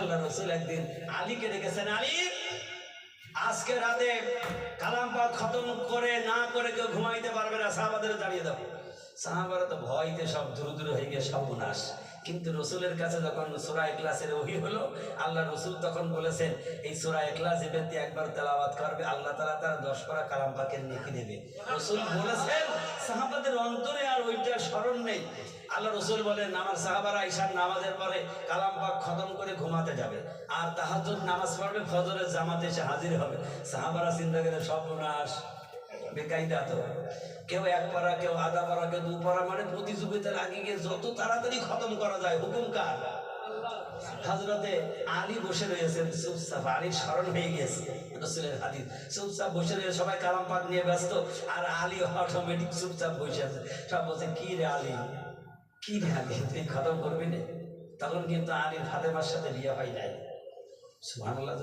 আল্লাহ রসুল একদিন আলীকে ডেকেছেন, আলী, আজকে রাতে কালাম পাক খতম করে না করে কেউ ঘুমাইতে পারবে না সাহাবাদের দাঁড়িয়ে দাও। সাহাবারা তো ভয়তে সব দূর দূর হয়ে গিয়ে সব নাশ কিন্তু রসুলের কাছে যখন সোরা ক্লাসের ওহি হলো, আল্লাহ রসুল তখন বলেছেন, এই সোরা ক্লাস যে ব্যক্তি একবার তেলাওয়াত করবে, আল্লাহ তালা তার দশ করা কালাম পাকের নেকি দেবে। রসুল বলেছেন সাহাবাদের অন্তরে আর ওইটা স্মরণ নেই। আল্লাহ রসুল বলেন আমার সাহাবারা ঈশার নামাজের পরে কালাম পাক খতম করে ঘুমাতে যাবে। আর তাহাজুদ নামাজ পড়বে, ফজরের জামাতে এসে হাজির হবে। সাহাবারা চিন্তা করে সর্বনাশ বেকায়দা তো। কেউ এক পারা, কেউ আধা পারা, কেউ দু পারা মানে প্রতিযোগিতার আগে গিয়ে যত তাড়াতাড়ি খতম করা যায়, হুকুম কার? হাজরতে আলী বসে রয়েছেন। চুপচাপ আলী স্মরণ হয়ে গিয়েছে রসুলের হাদিস। চুপচাপ বসে রয়েছে সবাই কালাম পাক নিয়ে ব্যস্ত। আর আলী অটোমেটিক চুপচাপ বসে আছে। সব বলছে, কি রে আলী? কি রে আলী? তুই খতম করবি না? তখন কিন্তু আলীর ফাতেমার সাথে বিয়ে হয় নাই। সুবহানাল্লাহ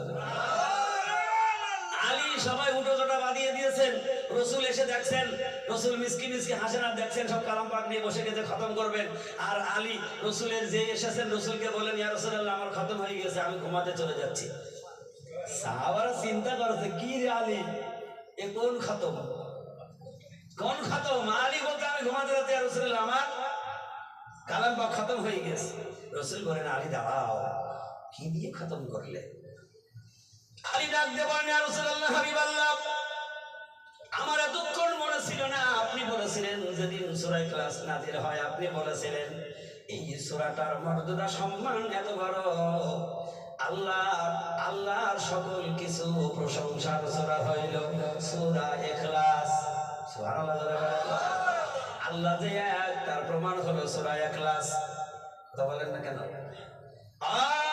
আলী সবাই উঠো জোটা বাঁধিয়ে দিয়েছেন। রসুল এসে দেখছেন, রসুল মিসকি মিসকি হাসেন আর দেখছেন সব কালাম পাক নিয়ে বসে গেছে, খতম করবেন। আর আলী, রসুলের যে এসেছেন, রসুলকে বলেন ইয়া রসুল্লাহ আমার খতম হয়ে গেছে, আমি ঘুমাতে চলে যাচ্ছি। সাহাবারা চিন্তা করেছে, কি রে আলী? এ কোন খতম? কোন খতম? আলী বলতে, আমি ঘুমাতে যাচ্ছি আর রসুল্লাহ আমার কালাম পাক খতম হয়ে গেছে। রসুল বলেন, আলী, দাঁড়াও, কি দিয়ে খতম করলে? ডাক আমার এতক্ষণ মনে ছিল না, আপনি বলেছিলেন ক্লাস নাজির হয়, আপনি বলেছিলেন, এই মর্যাদা, সম্মান এত বড়। আল্লাহ, আল্লাহর সকল কিছু প্রশংসার সূরা হইল আল্লাহ যে এক, তার প্রমাণ হলো সূরা ইখলাস কথা বলেন না কেন? তুমি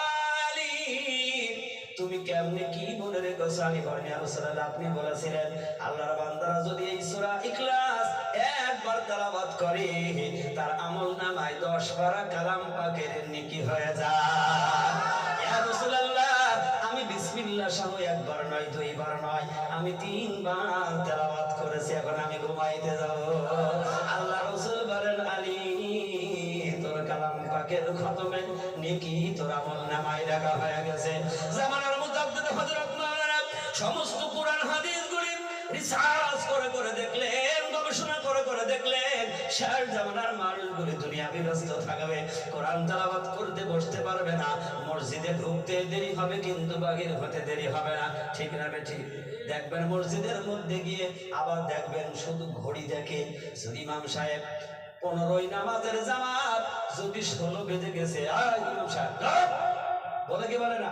কেমনে কি বলে গো আমি বলেন রাসূলুল্লাহ আপনি বলেছিলেন, আল্লাহর বান্দারা যদি এই সূরা ইখলাস একবার তেলাওয়াত করে, তার আমল নামায় 10 পারা কালাম পাকের নেকি হয়ে যায়। দেখলেন শেষ জামানার মানুষগুলি দুনিয়া বিরস্ত থাকবে, কোরআন তেলাওয়াত করতে বসতে পারবে না, মসজিদে ঢুকতে দেরি হবে কিন্তু বাগের হতে দেরি হবে না, ঠিক না ঠিক দেখবেন মসজিদের মধ্যে গিয়ে আবার দেখবেন শুধু ঘড়ি দেখে। যদি সাহেব পনেরোই নামাজের জামাত যদি ষোলো বেজে গেছে বলে কি বলে না?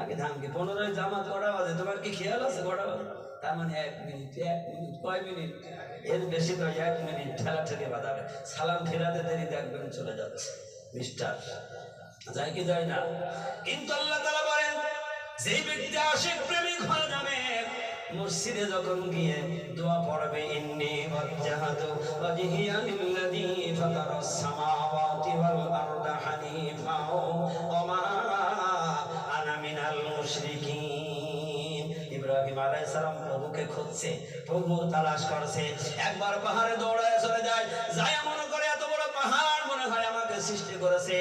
আগে ধামকে পনেরোই জামাত কটা বাজে। তোমার কি খেয়াল আছে কটা বাজে? তার মানে এক মিনিট এক মিনিট, কয় মিনিট? এর বেশি তো এক মিনিট ঠেলা ঠেলে বাঁধাবে সালাম ফেরাতে দেরি, দেখবেন চলে যাচ্ছে মিস্টার। যায় কি যায় না? কিন্তু আল্লাহ তালা বলেন, যেই ব্যক্তি আশিক প্রেমিক হয়ে যাবে, মসজিদে যখন গিয়ে দোয়া পড়বে, ইন্নি ওয়াজ্জাহাতু ওয়াজহিয়া লিল্লাযী ফাতারাস সামাওয়াতি ওয়াল আরদা। সালাম খুঁজছে প্রভু তালাশ করছে। একবার পাহাড়ে দৌড়ায় চলে যায় যায় মনে করে এত বড় পাহাড় মনে হয় আমাকে সৃষ্টি করেছে।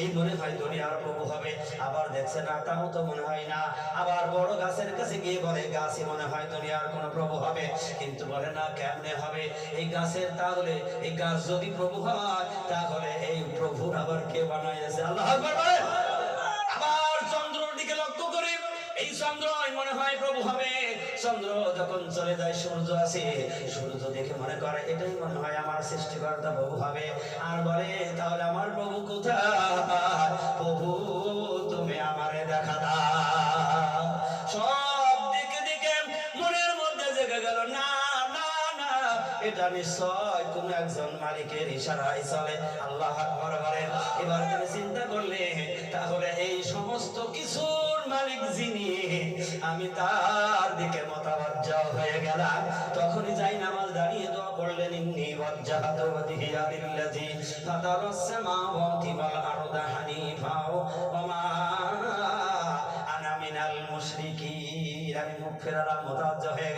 এই মনে হয় দুনিয়ার প্রভু হবে। আবার দেখছে না, তাও তো মনে হয় না। আবার বড় গাছের কাছে গিয়ে বলে, গাছই মনে হয় দুনিয়ার কোন প্রভু হবে। কিন্তু বলে না, কেমনে হবে? এই গাছের তাহলে, এই গাছ যদি প্রভু হয়, তাহলে এই প্রভুর আবার কে বানাইছে আল্লাহ যখন চলে যায়, সূর্য আছে সূর্য দেখে মনে করে, এটাই মনে হয় আমার সৃষ্টিকর্তা প্রভু হবে। আর বলে, তাহলে আমার প্রভু কোথায়? প্রভু, তুমি দেখা সব দিকে দিকে মনের মধ্যে জেগে গেল, না এটা নিশ্চয় কোন একজন মালিকের ইশারায় চলে। আল্লাহ আকবার এবার তুমি চিন্তা করলে তাহলে এই সমস্ত কিছুর মালিক যিনি, আমি তার তখনই যাই নামাজ দাঁড়িয়ে দোয়া পড়লেন ইন্নি ওয়াজ্জাহাতু ফাতারাস সামাওয়াতি ওয়াল আরদা হানিফা ওয়া মা আনা মিনাল মুশরিকিন। আমি মুখ ফেরালাম হয়ে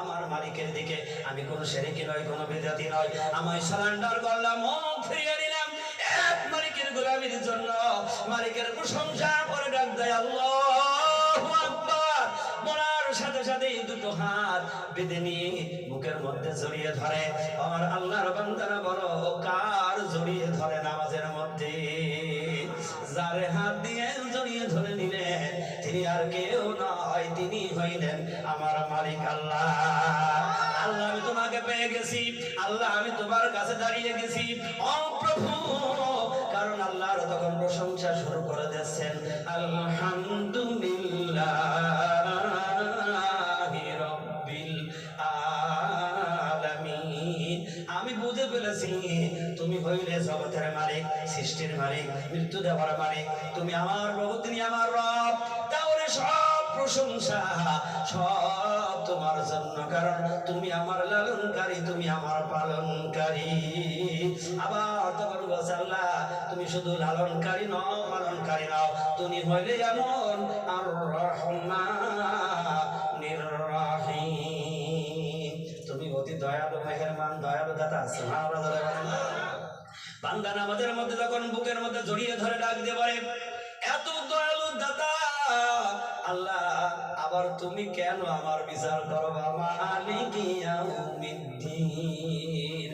আমার মালিকের দিকে আমি কোন শেরিকি নয় কোন বিদাতি নয় আমায় সারেন্ডার করলাম, মুখ ফিরিয়ে দিলাম এক মালিকের গোলামির জন্য মালিকের প্রশংসা ঝুলিতে জড়িয়ে ধরে। আমার আল্লাহর বান্দারা বলো কার জড়িয়ে ধরে নামাজের মধ্যে? যারে হাত দিয়ে জড়িয়ে ধরে নিলেন, তিনি আর কেউ নয়, তিনি হইলেন আমার মালিক আল্লাহ। আল্লাহ, আমি তোমাকে পেয়ে গেছি। আল্লাহ, আমি তোমার কাছে দাঁড়িয়ে গেছি। ও প্রভু, কারণ আল্লাহর তখন প্রশংসা শুরু করে দিচ্ছেন আলহামদুলিল্লাহ। বুঝে তুমি হইলে জগতের মালিক, সৃষ্টির মালিক, মৃত্যু দেওয়ার মালিক। তুমি আমার প্রভু তুমি আমার রব। তাহলে সব প্রশংসা, সব তোমার জন্য, কারণ তুমি আমার লালনকারী, তুমি আমার পালনকারী। আবার তখন বলছে তুমি শুধু লালনকারী নও, পালনকারী নও। তুমি হইলে এমন আর রহমানির বান্দা মধ্যে যখন বুকের মধ্যে জড়িয়ে ধরে ডাক দিয়ে এত দয়ালু দাতা, আল্লাহ, আবার তুমি কেন আমার বিচার করো?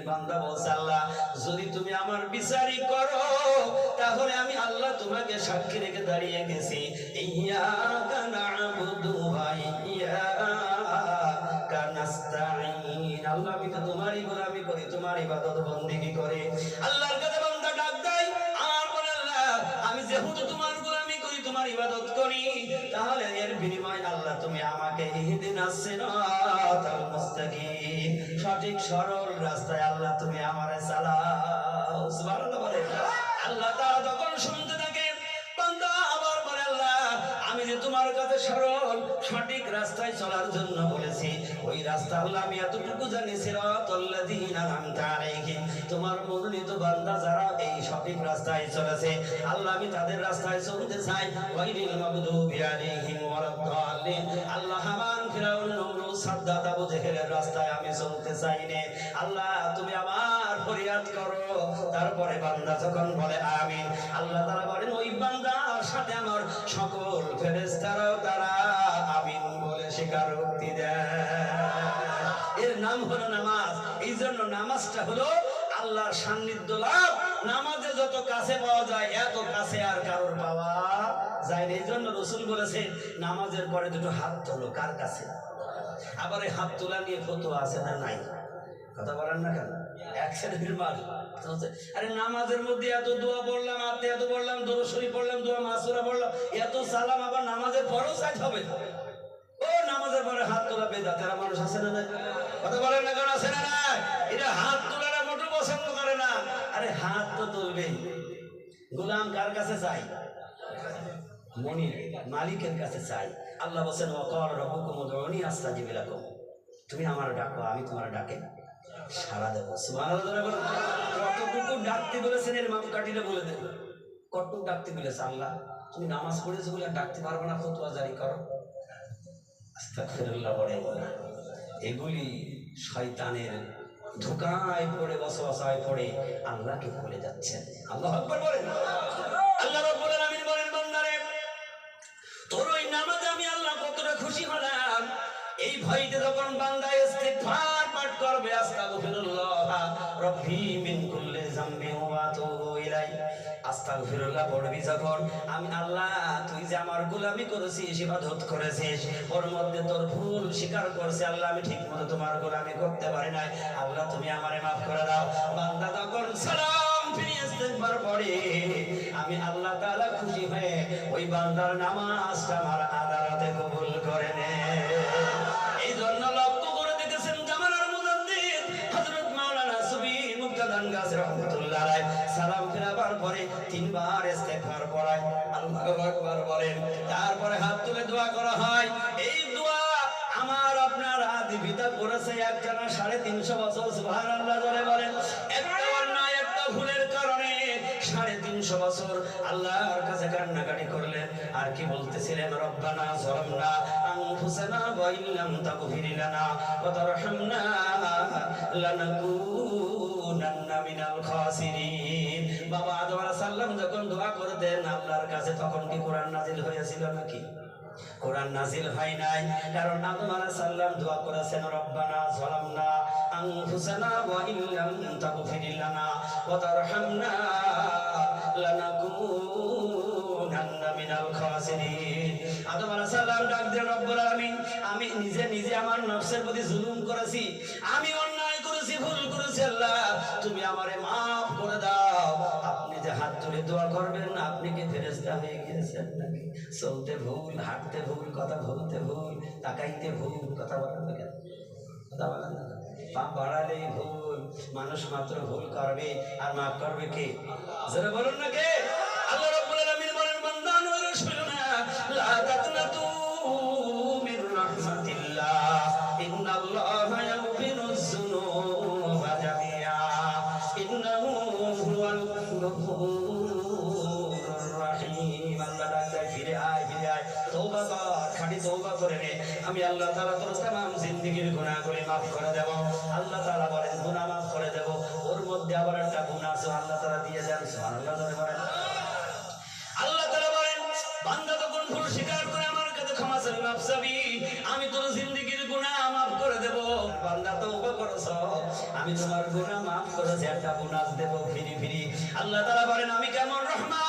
বান্দা বলছে, আল্লাহ, যদি তুমি আমার বিচারই করো, তাহলে আমি আল্লাহ তোমাকে সাক্ষী রেখে দাঁড়িয়ে গেছি। ইয়াকা না'বুদু ওয়া ইয়াকা করি তোমার ইবাদত বন্দেগী করি। আল্লাহর কাছে বান্দা ডাক দেয়, আর বলে আল্লাহ আমি যেহেতু তোমার গোলামি করি, তোমার ইবাদত করি, তাহলে এর বিনিময় আল্লাহ তুমি আমাকে ইহদিনাস সিরাতাল মুস্তাকিম। সঠিক সরল রাস্তায় আল্লাহ তুমি আমারে চালাও সুবহানাল্লাহ আল্লাহ তাআলা যখন শুনতে কাছে সরল, সঠিক রাস্তায় চলার জন্য বলেছি। ওই রাস্তা আল্লাহ আমি এতটুকু জানি তোমার মনোনীত বান্দা যারা এই সঠিক রাস্তায় চলেছে, আল্লাহ আমি তাদের রাস্তায় চলতে চাই। আল্লাহ রাস্তায় আমি চলতে চাই নে আল্লাহ, তুমি আমার ফরিয়াদ করো। তারপরে বান্দা যখন বলে আমিন, আল্লাহ স্বীকারোক্তি এর নাম হলো নামাজ। এই জন্য নামাজটা হলো আল্লাহর সান্নিধ্য লাভ। নামাজে যত কাছে পাওয়া যায়, এত কাছে আর কারোর পাওয়া যায় না। এই জন্য রসুল নামাজের পরে দুটো হাত তোলো, কার কাছে? আবার এই হাত তোলা নিয়ে ফটো আছে না নাই? কথা বলেন না কেন? এক শ্রেণির মাল আরে নামাজের মধ্যে এত দোয়া পড়লাম আত্মে এত পড়লাম শরীফ পড়লাম, দোয়া মাসুরা পড়লাম, এত সালাম, আবার নামাজের পরেও চাই হবে হাত তোলা বেদা তেরা মানুষ আছে না? কথা বলেন না কেন, আছে না এটা হাত তোলাটা মোটু পছন্দ করে না। আরে হাত তো তুলবেই গোলাম কার কাছে চাই মালিকের কাছে চাই আল্লাহ আস্তাজিব লাকুম। তুমি আমার ডাকো, আমি তোমার ডাকে সারা দেবো। কতটুকু ডাকতে বলেছেন এর মাপকাঠিটা বলে দেব কতটুকু ডাকতে বলেছে আল্লাহ? তুমি নামাজ পড়েছো বলে ডাকতে পারবে না, ফতোয়া জারি করো। আস্তাগফিরুল্লাহ বলে। এগুলি শয়তানের ধোকায় পড়ে, বসবাসায় পড়ে আল্লাহকে ভুলে যাচ্ছেন। আল্লাহ বলেন। আল্লাহ বলেন, বান্দারে, তোর ওই নামাজে আমি আল্লাহ কতটা খুশি হলাম। এই ভয়তে যখন বান্দা ইস্তিগফার পাঠ করবে, আস্তাগফিরুল্লাহ, রব্বি মিন আমি, আল্লাহ আমার করতে পারি নাই। আল্লাহ, তুমি আমারে মাফ করে দাও। বান্দা যখন সালাম ফিরিয়ে আমি আল্লাহ তাআলা খুশি হয়ে ওই বান্দার নামাজটা আমার আদালতে কবুল একজনা সাড়ে তিনশো বছর, সুবহানাল্লাহ ধরে বলেন। বাবা আদম যখন দোয়া করতেন, আল্লাহর কাছে তখন কি কোরআন নাজিল হয়েছিল নাকি? কোরআন নাজিল হয় নাই, কারণ দোয়া করেছেন, রব্বানা ওয়া ইল্লাম তাগফির লানা ওয়া তারহামনা লানাকুনান্না মিনাল খাসিরিন। আদম আলাইহিস সালাম ডাক দিয়ে, রব্বুল আলামিন, আমি নিজে নিজে আমার নফসের প্রতি জুলুম করেছি। আমি তুলে দোয়া করবেন না আপনি কি ফেরেশতা হয়ে গিয়েছেন নাকি? চলতে ভুল, হাঁটতে ভুল, কথা বলতে ভুল, তাকাইতে ভুল, কথা বলেন না কেন? কথা বলেন না পা বাড়ালেই ভুল, মানুষ মাত্র ভুল করবে, আর মাফ করবে কে? যারা বলুন না কে? আল্লাহ আলামিন বলেন, বান্দা নূর শুনুনা লা তাকনাতু মির রাহমাতিল্লাহ। আমি আল্লাহ তাআলা তোর तमाम জিন্দেগীর গুনাহগুলি maaf করে দেব আল্লাহ তাআলা বলেন গুনাহ maaf করে দেব ওর মধ্যে আবার একটা গুনাহ আছে আল্লাহ তাআলা দিয়ে দেন সুবহানাল্লাহ ধরে বলেন আল্লাহ তাআলা বলেন বান্দা তখন ভুল স্বীকার করে আমার কাছে ক্ষমা চাই মাফ চাবি আমি তোর জিন্দেগীর গুনাহ maaf করে দেব বান্দা তওবা করেছ আমি তোমার গুনাহ maaf করেছি একটা বোনাস দেব ফিরি ফিরি আল্লাহ তাআলা বলেন আমি কেমন রহমান